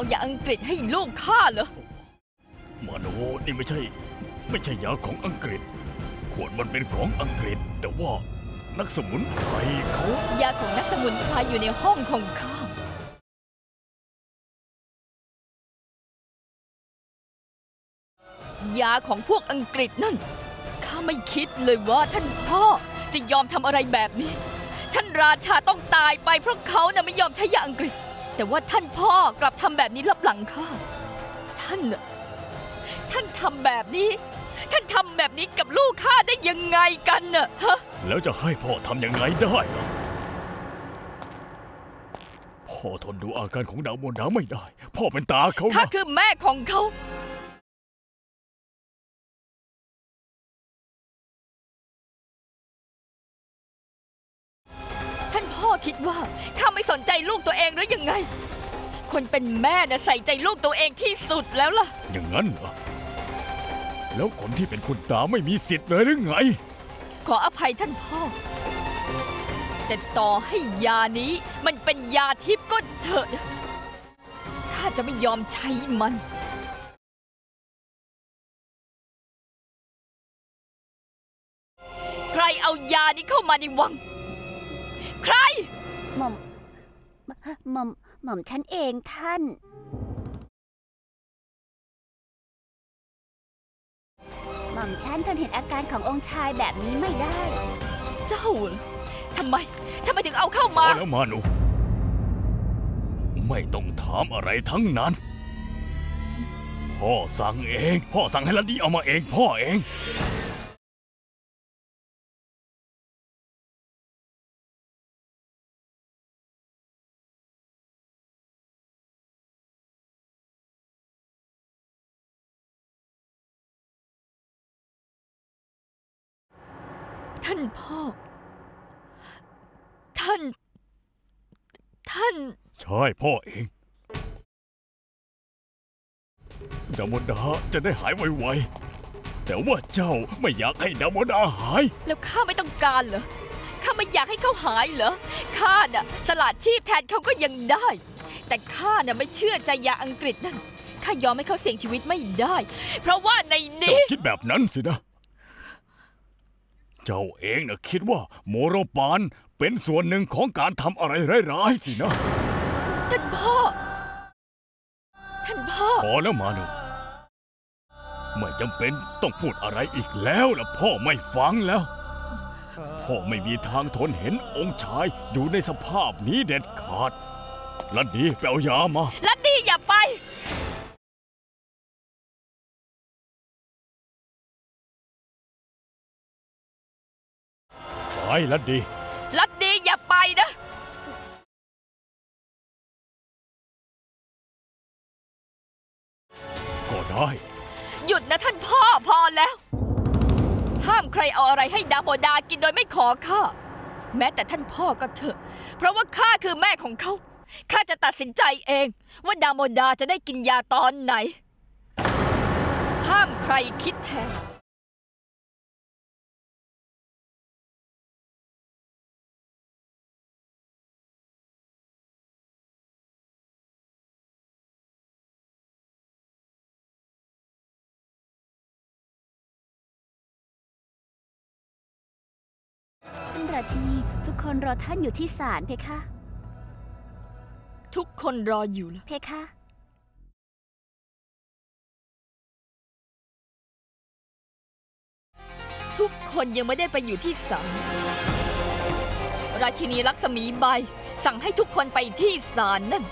เอายาอังกฤษให้ลูกข้าเหรอมาโนนี่ไม่ใช่ ไม่ใช่ยาของอังกฤษ ขวดมันเป็นของอังกฤษ แต่ว่านักสมุนไพรเขายาของนักสมุนไพรอยู่ในห้องของข้ายาของพวกอังกฤษนั่น ข้าไม่คิดเลยว่าท่านพ่อจะยอมทำอะไรแบบนี้ ท่านราชาต้องตายไปเพราะเขาน่ะไม่ยอมใช้ยาอังกฤษ แต่ว่าท่านพ่อกลับทำแบบนี้ลับหลังข้าท่านน่ะท่านทำแบบนี้ ท่านทำแบบนี้กับลูกข้าได้ยังไงกันน่ะฮะแล้วจะให้พ่อทำยังไงได้ล่ะพ่อทนดูอาการของดาวมนดาไม่ได้ พ่อเป็นตาเขาข้านะคือแม่ของเขา ท่านพ่อคิดว่าข้าไม่ สนใจลูกตัวเองหรือยังไง คนเป็นแม่น่ะใส่ใจลูกตัวเองที่สุดแล้วล่ะ อย่างนั้นเหรอ แล้วคนที่เป็นคุณตาไม่มีสิทธิ์เลยหรือไง ขออภัยท่านพ่อ แต่ต่อให้ยานี้มันเป็นยาทิพย์ก็เถอะนะข้าจะไม่ยอมใช้มันใครเอายานี้เข้ามาในวัง ใคร หม่อม หม่อมหม่อมฉันเองท่าน หม่อมฉันทนเห็นอาการขององค์ชายแบบนี้ไม่ได้ เจ้าเหรอทำไมทำไมถึงเอาเข้าพมา อแล้วมาหนู ไม่ต้องถามอะไรทั้งนั้น พ่อสั่งเอง พ่อสั่งให้ลัดดี้เอามาเอง พ่อเอง ท่านพ่อ ท่าน ท่าน ใช่พ่อเองดามดาจะได้หายไวๆ แต่ว่าเจ้าไม่อยากให้ดามดาหาย แล้วข้าไม่ต้องการเหรอ ข้าไม่อยากให้เขาหายเหรอ ข้าน่ะสละชีพแทนเขาก็ยังได้ แต่ข้าน่ะไม่เชื่อใจยาอังกฤษนั่น ข้ายอมให้เขาเสี่ยงชีวิตไม่ได้ เพราะว่าในเจ้านี้คิดแบบนั้นสินะ เจ้าเองนะคิดว่าโมโรปานเป็นส่วนหนึ่งของการทำอะไรร้ายๆสินะ ท่านพ่อ ท่านพ่อ พอแล้วมาหนูไม่จำเป็นต้องพูดอะไรอีกแล้วล่ะพ่อไม่ฟังแล้ว พ่อไม่มีทางทนเห็นองค์ชายอยู่ในสภาพนี้เด็ดขาดลัดดีไปเอายามา ลัดดี้อย่าไป ไปลัดดี ลัดดี้อย่าไปนะ ก็ได้ หยุดนะท่านพ่อพอแล้ว ห้ามใครเอาอะไรให้ดาโมดากินโดยไม่ขอข้าแม้แต่ท่านพ่อก็เถอะ เพราะว่าข้าคือแม่ของเขาข้าจะตัดสินใจเอง ว่าดาโมดาจะได้กินยาตอนไหน ห้ามใครคิดแทน ท่านราชินี ทุกคนรอท่านอยู่ที่ศาลเพคะ ทุกคนรออยู่แล้วเพคะ ทุกคนยังไม่ได้ไปอยู่ที่ศาลราชินีลักษมีใบ สั่งให้ทุกคนไปที่ศาลนั่น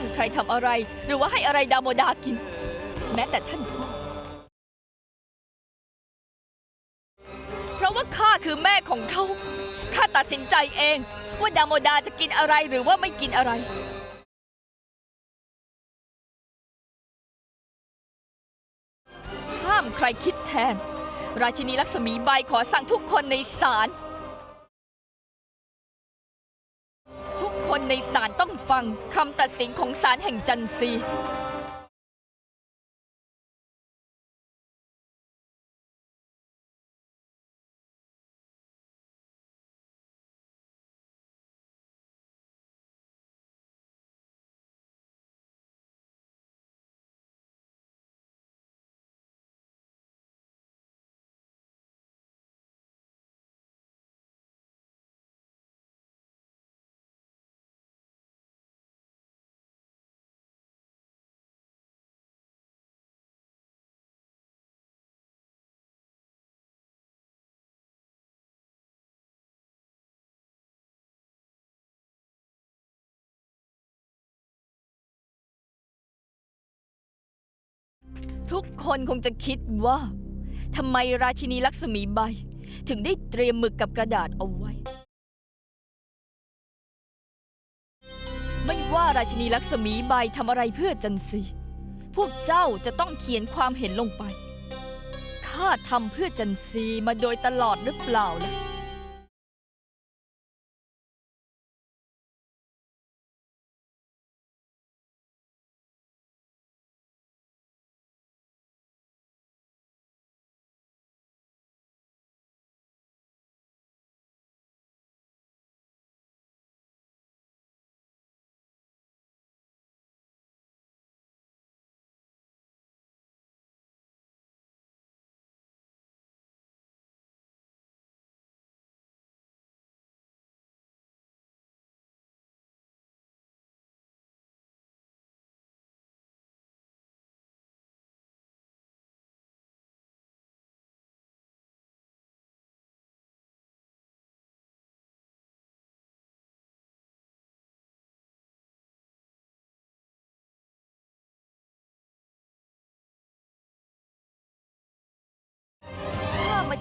ามใครทำอะไร หรือว่าให้อะไรดาโมดากิน แม้แต่ท่านพ่อเพราะว่าข้าคือแม่ของเขาข้าตัดสินใจเองว่าดาโมดาจะกินอะไรหรือว่าไม่กินอะไร ห้ามใครคิดแทน ราชินีลักษมีใบขอสั่งทุกคนในศาล คนในศาลต้องฟังคำตัดสินของศาลแห่งจันทรี กคนคงจะคิดว่าทำไมราชินีลักษมีใบ ถึงได้เตรียมหมึกกับกระดาษเอาไว้ ไม่ว่าราชินีลักษมีใบทำอะไรเพื่อจันซีพวกเจ้าจะต้องเขียนความเห็นลงไปข้าทำเพื่อจันซีมาโดยตลอดหรือเปล่าล่ะ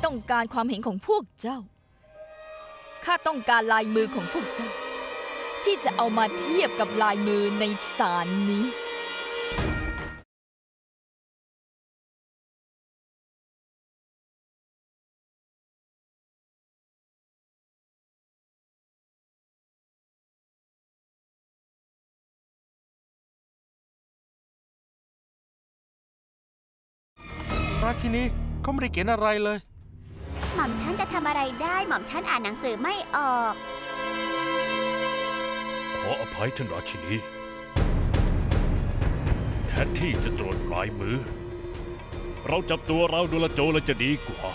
ต้องการความเห็นของพวกเจ้า ข้าต้องการลายมือของพวกเจ้า ที่จะเอามาเทียบกับลายมือในสารนี้ราชินีเขาไม่ได้เขียนอะไรเลย ม่อมฉันจะทำอะไรได้หม่อมฉันอ่านหนังสือไม่ออก ขออภัยท่านราชินี แทนที่จะตรวจลายมือ เราจับตัวเราดูละโจเลยจะดีกว่า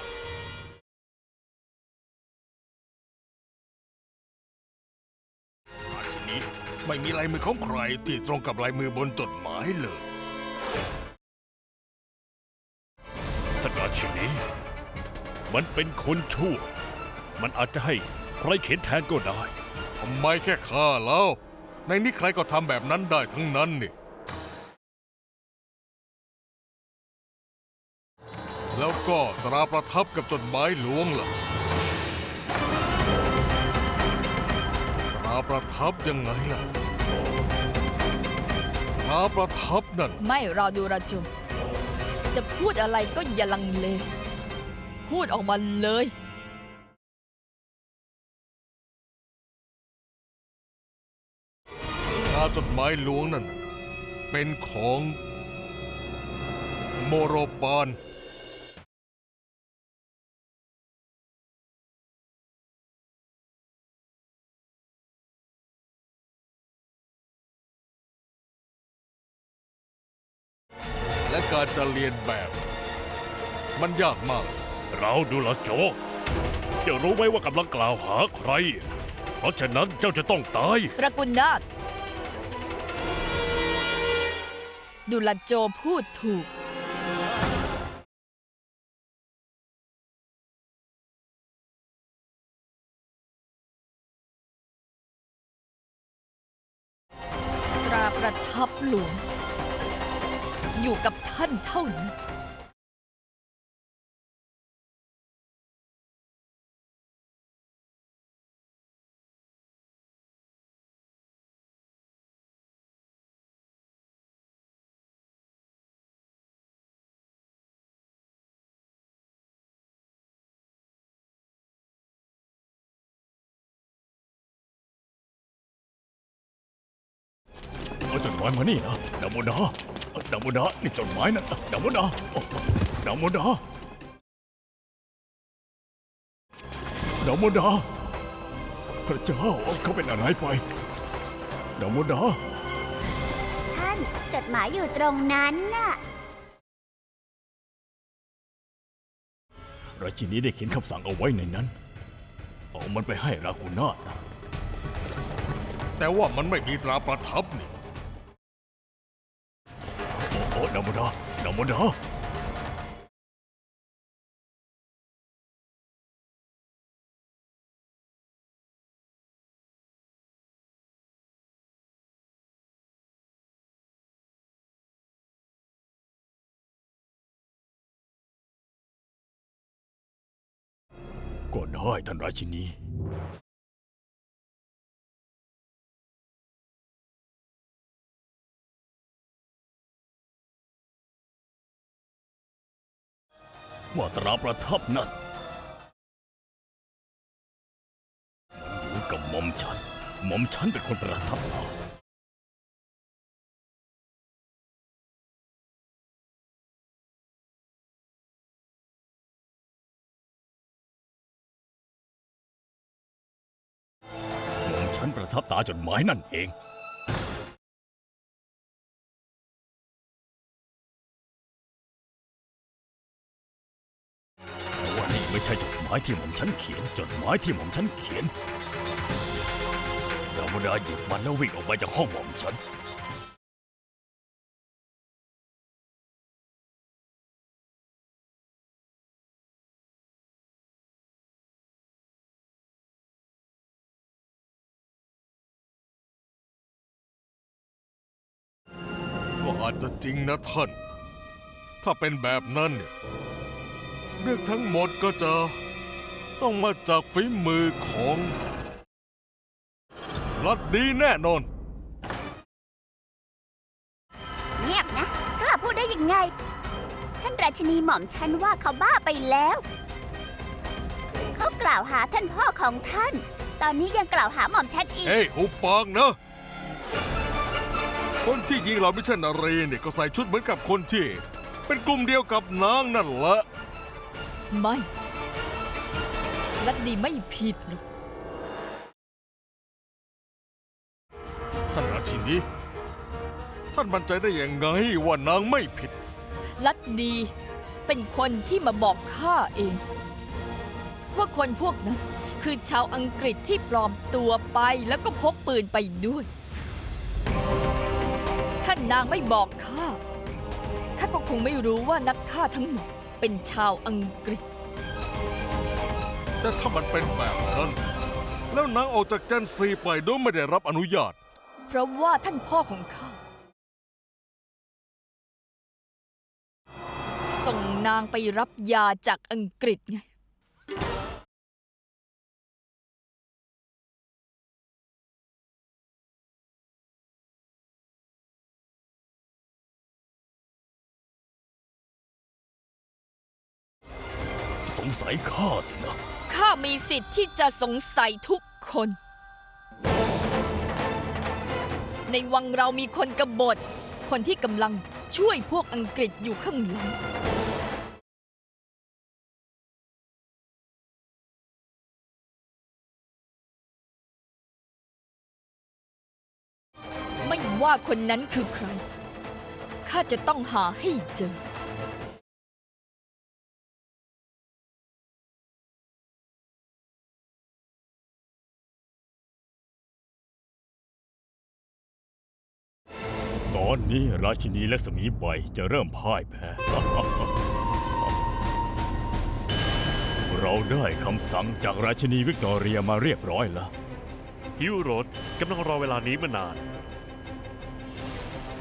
ราชินีไม่มีลายมือของใครที่ตรงกับลายมือบนจดหมายเลยท่านราชินี มันเป็นคนชั่ว มันอาจจะให้ใครเขียนแทนก็ได้ ทำไมแค่ข้าเล่าในนี้ใครก็ทำแบบนั้นได้ทั้งนั้นนี่ แล้วก็ตราประทับกับจดหมายหลวงล่ะ ตราประทับยังไงล่ะ ตราประทับนั่น ไม่รอดูราจุม จะพูดอะไรก็อย่าลังเล พูดออกมาเลยตราจดหมายหลวงนั่น เป็นของโมโรปาน และการจะเรียนแบบ มันยากมาก เราดูละโจเจ้ารู้ไหมว่ากำลังกล่าวหาใคร เพราะฉะนั้นเจ้าจะต้องตายระกุลนาคดุลโจพูดถูก ตราประทับหลวง อยู่กับท่านเท่านั้น เอาจดหมายมานี่นะดาโมดาดาโมดานี่จดหมายนะดาโมดาโอ้ดาโมดาดาโมดา พระเจ้าเขาเป็นอะไรไปดาโมดา ท่านจดหมายอยู่ตรงนั้นน่ะ ราชินีได้เขียนคำสั่งเอาไว้ในนั้น เอามันไปให้รากุนาถนะแต่ว่ามันไม่มีตราประทับนี่ โอ้โอ้ดาโมดาดาโมดาก็ได้ท่านราชินี ว่าตราประทับนั่นมันอยู่กับหม่อมฉันหม่อมฉันเป็นคนประทับตาหม่อมฉันประทับตาจดหมายนั่นเอง ใช่จดหมายที่หม่อมฉันเขียน จดหมายที่หม่อมฉันเขียนดาวดาหยิบมันแล้ววิ่งออกไปจากห้องหม่อมฉันก็อาจจะจริงนะท่าน ถ้าเป็นแบบนั้นเนี่ย เรื่องทั้งหมดก็จะต้องมาจากฝีมือของรัดดีแน่นอน เงียบนะกล้าพูดได้ยังไง ท่านราชินีหม่อมฉันว่าเขาบ้าไปแล้ว เขากล่าวหาท่านพ่อของท่าน ตอนนี้ยังกล่าวหาหม่อมฉันอีก เฮ้ยหุบปากนะ คนที่ยิงเราไม่ใช่นารีเนี่ยก็ใส่ชุดเหมือนกับคนที่ เป็นกลุ่มเดียวกับนางนั่นแหละ ไม่ลัดดีไม่ผิดหรอกท่านราชินีท่านมั่นใจได้ยังไงว่านางไม่ผิด ลัดดี เป็นคนที่มาบอกข้าเอง ว่าคนพวกนั้นคือชาวอังกฤษที่ปลอมตัวไปแล้วก็พกปืนไปด้วย ถ้านางไม่บอกข้าข้าก็คงไม่รู้ว่านักฆ่าทั้งหมด เป็นชาวอังกฤษ แต่ถ้ามันเป็นแบบนั้น แล้วนางออกจากจันซีไปโดยไม่ได้รับอนุญาต เพราะว่าท่านพ่อของข้าส่งนางไปรับยาจากอังกฤษไง งสัยข้าสินะ ข้ามีสิทธิ์ที่จะสงสัยทุกคน ในวังเรามีคนกบฏ คนที่กำลังช่วยพวกอังกฤษอยู่ข้างหลัง ไม่ว่าคนนั้นคือใคร ข้าจะต้องหาให้เจอ อนนี้ราชินีและสมีใบจะเริ่มพ่ายแพ้ เราได้คำสั่งจากราชินีวิกตอเรียมาเรียบร้อยแล้ว ฮิวโรดกำลังรอเวลานี้มานาน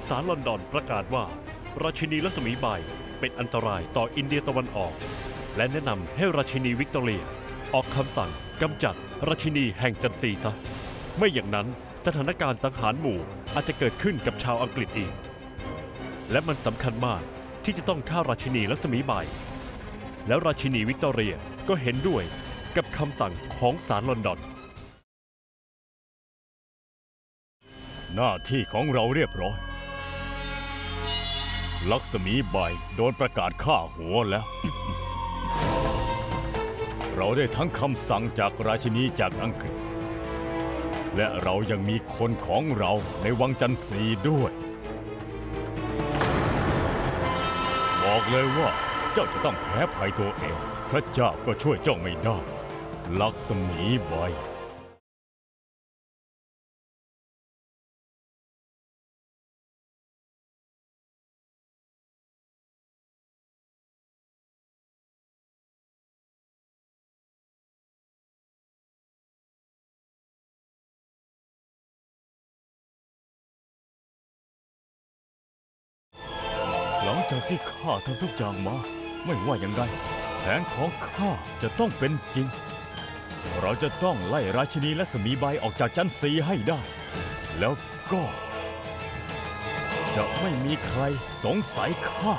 ศาลลอนดอนประกาศว่า ราชินีรัศมีใบเป็นอันตรายต่ออินเดียตะวันออก และแนะนำให้ราชินีวิกตอเรีย ออกคำสั่งกำจัดราชินีแห่งจันทรีซะ ไม่อย่างนั้น สถานการณ์สังหารหมู่อาจจะเกิดขึ้นกับชาวอังกฤษอีก และมันสำคัญมากที่จะต้องฆ่าราชินีรัศมีใบ แล้วราชินีวิกตอเรียก็เห็นด้วยกับคำสั่งของศาลลอนดอน หน้าที่ของเราเรียบร้อย ลักษมีใบโดนประกาศฆ่าหัวแล้ว เราได้ทั้งคำสั่งจากราชินีจากอังกฤษ และเรายังมีคนของเราในวังจันทรีด้วย บอกเลยว่าเจ้าจะต้องแพ้ภัยตัวเอง พระเจ้าก็ช่วยเจ้าไม่ได้ ลักษมีใบ จากที่ข้าทำทุกอย่างมา ไม่ว่าอย่างไรแผนของข้าจะต้องเป็นจริง เราจะต้องไล่ราชินีและสมีใบออกจากจันทรีให้ได้ แล้วก็ จะไม่มีใครสงสัยข้า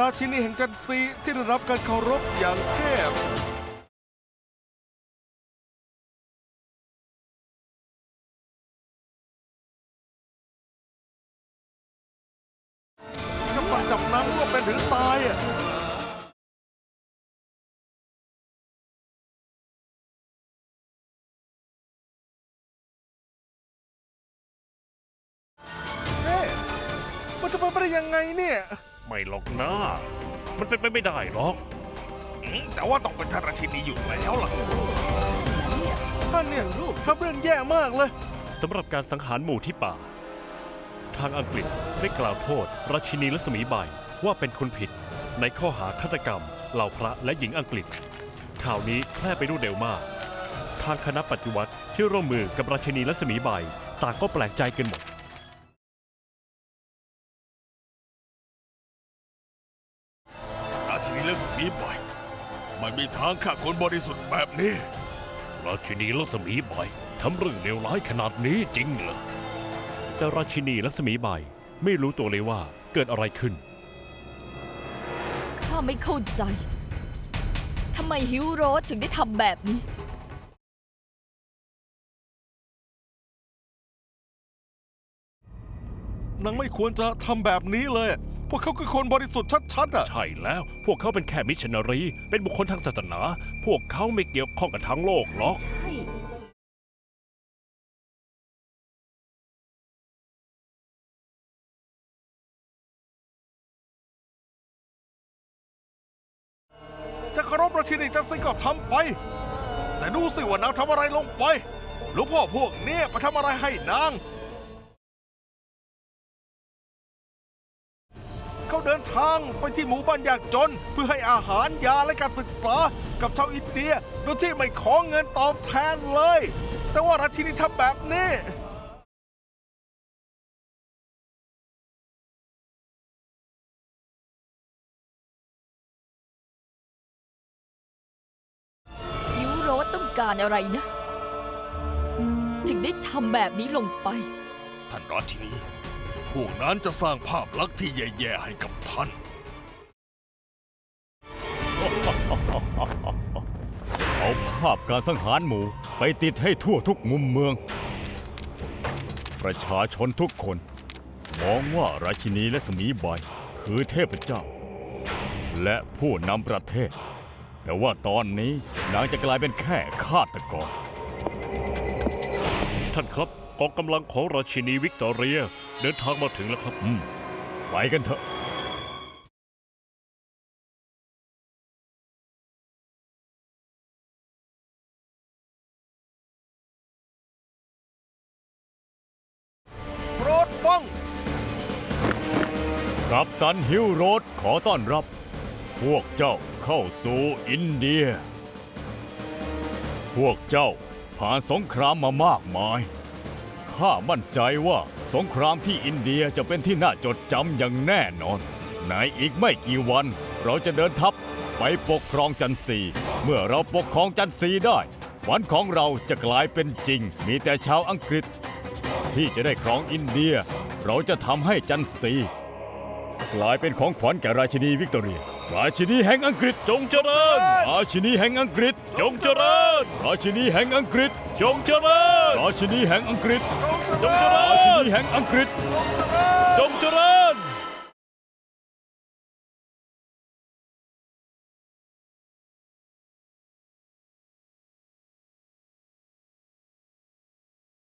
ราชินีแห่งจันทรีที่ได้รับการเคารพอย่างแคบคำสั่งจับนางว่าเป็นถึงตายอะเอ๊ะมันจะเป็นไปได้ยังไงเนี่ย ไม่หรอกนะมันเป็นไปไม่ได้หรอกอืมแต่ว่าต้องเป็นท่านราชินีอยู่แล้วล่ะ ท่านเนี่ยทำเรื่องแย่มากเลย สำหรับการสังหารหมู่ที่ป่า ทางอังกฤษได้กล่าวโทษ ราชินีรัศมีใบว่าเป็นคนผิด ในข้อหาฆาตกรรมเหล่าพระและหญิงอังกฤษข่าวนี้แพร่ไปรวดเร็วมาก ทางคณะปฏิวัติที่ร่วมมือกับราชินีรัศมีใบต่างก็แปลกใจกันหมด สมีบ่อยไม่มีทางฆ่าคนบริสุทธิ์แบบนี้ ราชินีรัศมีใบทำเรื่องเลวร้ายขนาดนี้จริงเหรอ แต่ราชินีรัศมีใบไม่รู้ตัวเลยว่าเกิดอะไรขึ้น ข้าไม่เข้าใจ ทำไมฮิวโรสถึงได้ทำแบบนี้ นางไม่ควรจะทำแบบนี้เลย พวกเขาคือคนบริสุทธิ์ชัดๆอะ ใช่แล้ว พวกเขาเป็นแค่มิชชันนารี เป็นบุคคลทางศาสนา พวกเขาไม่เกี่ยวข้องกับทั้งโลกหรอก ใช่ จะเคารพราชินีจันทรีก็ทำไป แต่ดูสิว่านางทำอะไรลงไปหลวงพ่อพวกเนี้ไปทำอะไรให้นาง เขาเดินทางไปที่หมู่บ้านยากจน เพื่อให้อาหารยาและการศึกษากับชาวอินเดียโดยที่ไม่ขอเงินตอบแทนเลย แต่ว่าราชินีทำแบบนี้ฮิวโรสต้องการอะไรนะ ถึงได้ทำแบบนี้ลงไป ท่านราชินีพ วกนั้นจะสร้างภาพลักษณ์ที่แย่ๆให้กับท่าน เอาภาพการสังหารหมู่ไปติดให้ทั่วทุกมุมเมืองปประชาชนทุกคน มองว่าราชินีและสมีใบคือเทพเจ้า และผู้นำประเทศ แต่ว่าตอนนี้นางจะกลายเป็นแค่ฆาตกรท่านครับกองกำลังของราชินีวิกตอเรีย เดินทางมาถึงแล้วครับอืมไปกันเถอะ โปรดฟัง กัปตันฮิลโรดขอต้อนรับ พวกเจ้าเข้าสู่อินเดีย พวกเจ้าผ่านสงครามมามากมาย ข้ามั่นใจว่าสงครามที่อินเดียจะเป็นที่น่าจดจำอย่างแน่นอน ในอีกไม่กี่วัน เราจะเดินทัพไปปกครองจันทรีเมื่อเราปกครองจันทรีได้ฝันของเราจะกลายเป็นจริง มีแต่ชาวอังกฤษ ที่จะได้ครองอินเดีย เราจะทำให้จันทรีกลายเป็นของขวัญแก่ราชินีวิกตอเรีย ราชินีแห่งอังกฤษจงเจริญ ราชินีแห่งอังกฤษจงเจริญ ราชินีแห่งอังกฤษจงเจริญ ราชินีแห่งอังกฤษจงเจริญ ราชินีแห่งอังกฤษจงเจริ